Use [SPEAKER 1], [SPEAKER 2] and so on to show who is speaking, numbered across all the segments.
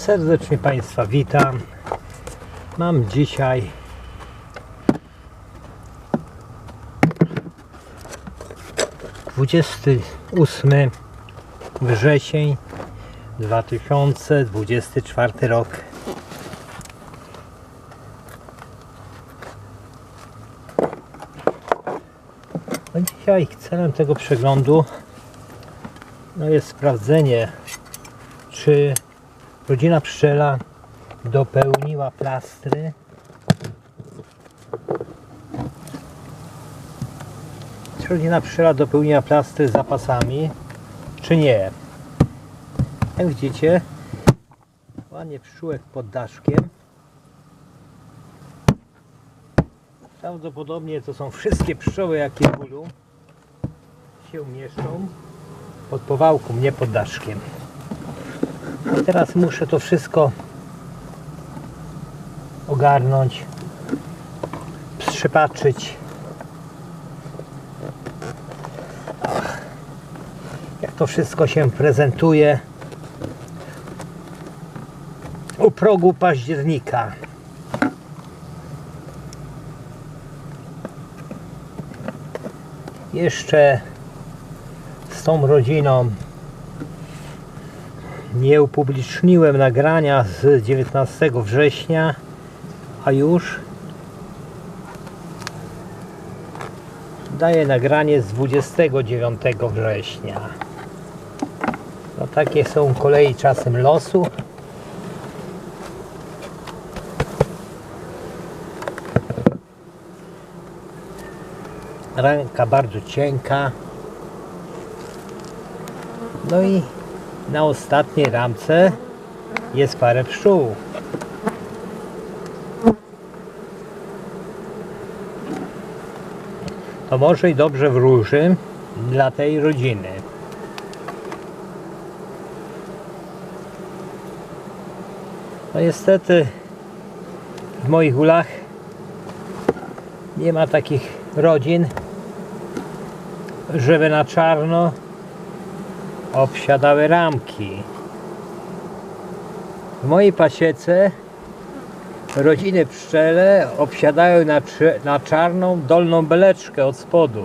[SPEAKER 1] Serdecznie Państwa witam. Mam dzisiaj dwudziesty ósmy wrzesień 2024 rok. No dzisiaj celem tego przeglądu no jest sprawdzenie, czy rodzina pszczela dopełniła plastry. Czy rodzina pszczela dopełniła plastry zapasami, czy nie? Jak widzicie, ładnie pszczółek pod daszkiem. Prawdopodobnie to są wszystkie pszczoły, jakie w ulu się mieszczą pod powałką, nie pod daszkiem. Teraz muszę to wszystko ogarnąć, strzypaczyć. Ach, Jak to wszystko się prezentuje u progu października. Jeszcze z tą rodziną nie upubliczniłem nagrania z 19 września, a już daję nagranie z 29 września. No takie są kolei czasem losu. Ranka bardzo cienka. No i na ostatniej ramce jest parę pszczół. To może i dobrze wróży dla tej rodziny. No niestety w moich ulach nie ma takich rodzin, żeby na czarno obsiadały ramki. W mojej pasiece rodziny pszczele obsiadają na, na czarną dolną beleczkę od spodu.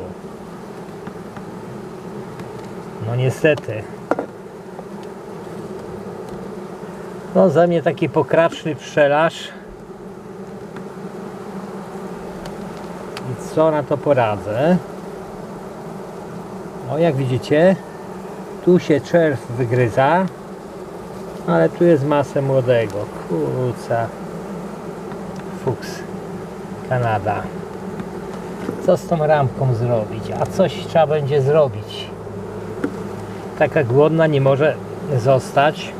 [SPEAKER 1] No niestety. No za mnie taki pokraczny pszczelarz. I co na to poradzę? No jak widzicie, tu się czerw wygryza, ale tu jest masę młodego. Kurca. Fuks. Kanada. Co z tą ramką zrobić? A coś trzeba będzie zrobić. Taka głodna nie może zostać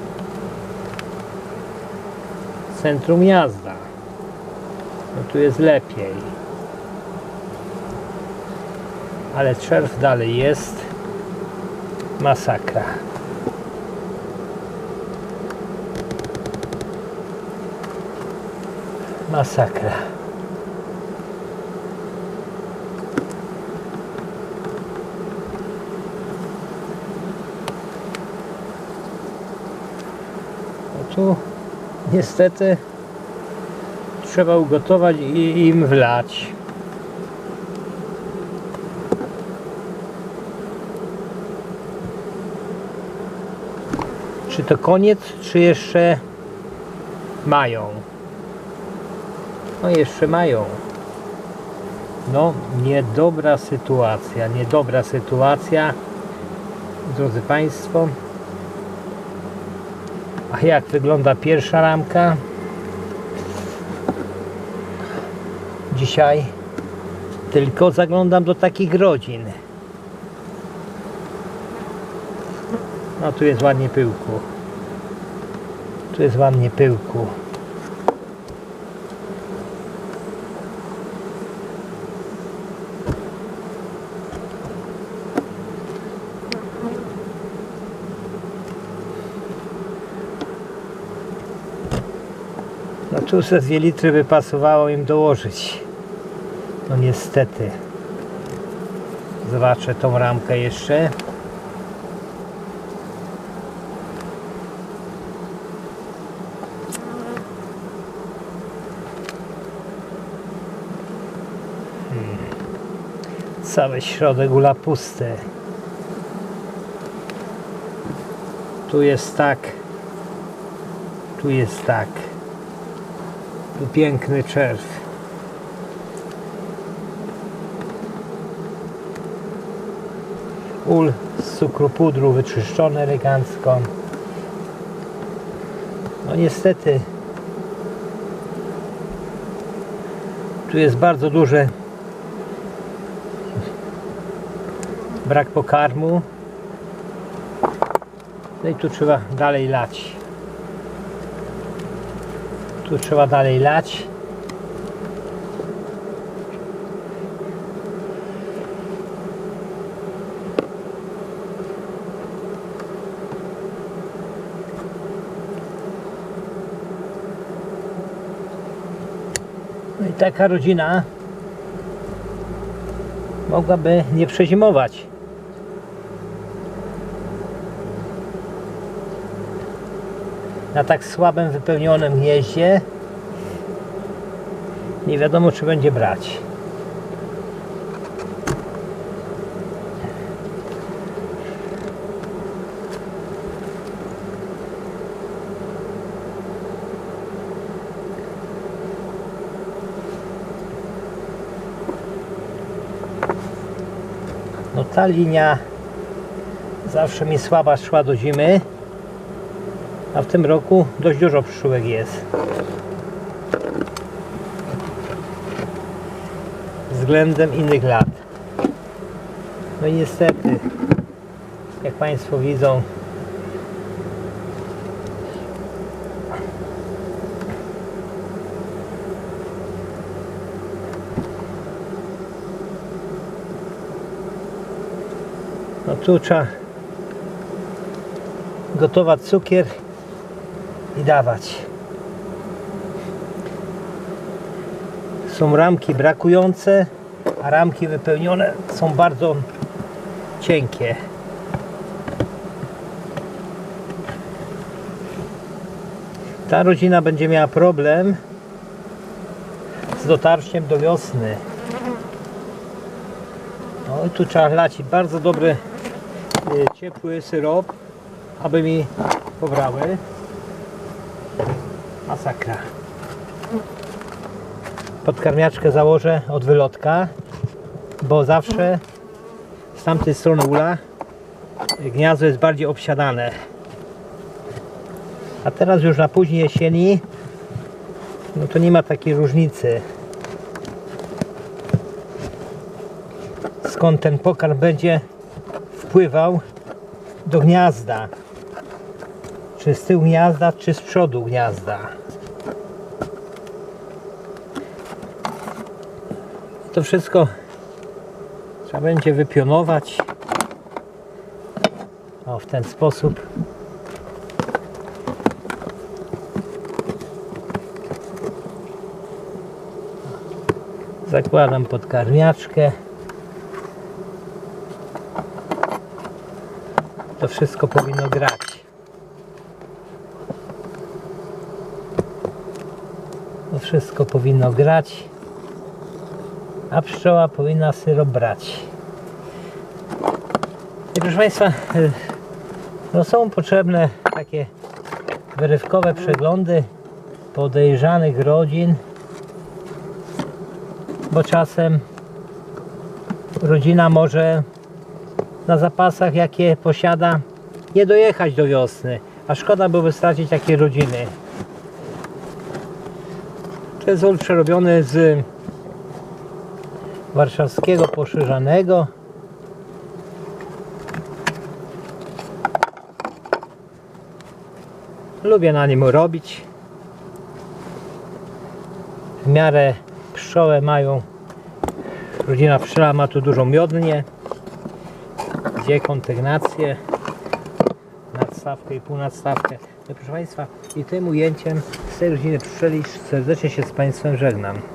[SPEAKER 1] w centrum miasta. No tu jest lepiej. Ale czerw dalej jest masakra. Masakra. No tu niestety trzeba ugotować i im wlać. Czy to koniec, czy jeszcze mają? No jeszcze mają. No, niedobra sytuacja, niedobra sytuacja, drodzy Państwo. A jak wygląda pierwsza ramka? Dzisiaj tylko zaglądam do takich rodzin. No tu jest ładnie pyłku. Tu jest ładnie pyłku. No tu ze dwie litry by pasowało im dołożyć. No niestety. Zobaczę tą ramkę jeszcze. Cały środek ula pusty. Tu jest tak. Tu jest tak. Tu piękny czerw. Ul z cukru pudru wyczyszczony elegancko. No niestety tu jest bardzo duży brak pokarmu. No i tu trzeba dalej lać. Tu trzeba dalej lać. No i taka rodzina mogłaby nie przezimować. Na tak słabym wypełnionym gnieździe nie wiadomo czy będzie brać. No ta linia zawsze mi słaba szła do zimy, a w tym roku dość dużo pszczółek jest. Względem innych lat. No i niestety, jak Państwo widzą, No tu gotować cukier i dawać. Są ramki brakujące, a ramki wypełnione są bardzo cienkie. Ta rodzina będzie miała problem z dotarciem do wiosny. No i tu trzeba lać bardzo dobry y, ciepły syrop, aby mi pobrały. Masakra. Podkarmiaczkę założę od wylotka, bo zawsze z tamtej strony ula gniazdo jest bardziej obsiadane. A teraz już na później jesieni no to nie ma takiej różnicy. skąd ten pokarm będzie wpływał do gniazda. Czy z tyłu gniazda, czy z przodu gniazda. To wszystko trzeba będzie wypionować. O, w ten sposób. Zakładam podkarmiaczkę. to wszystko powinno grać. Wszystko powinno grać, a pszczoła powinna syrop brać. I proszę Państwa, no są potrzebne takie wyrywkowe przeglądy podejrzanych rodzin, bo czasem rodzina może na zapasach, jakie posiada, nie dojechać do wiosny, a szkoda byłoby stracić takie rodziny. To jest przerobiony z warszawskiego poszerzanego. Lubię na nim robić. W miarę pszczoły mają, rodzina pszczela ma tu dużą miodnię gdzie kontygnację, nadstawkę i półnadstawkę. No proszę Państwa, i tym ujęciem tej rodziny pszczeli serdecznie się z Państwem żegnam.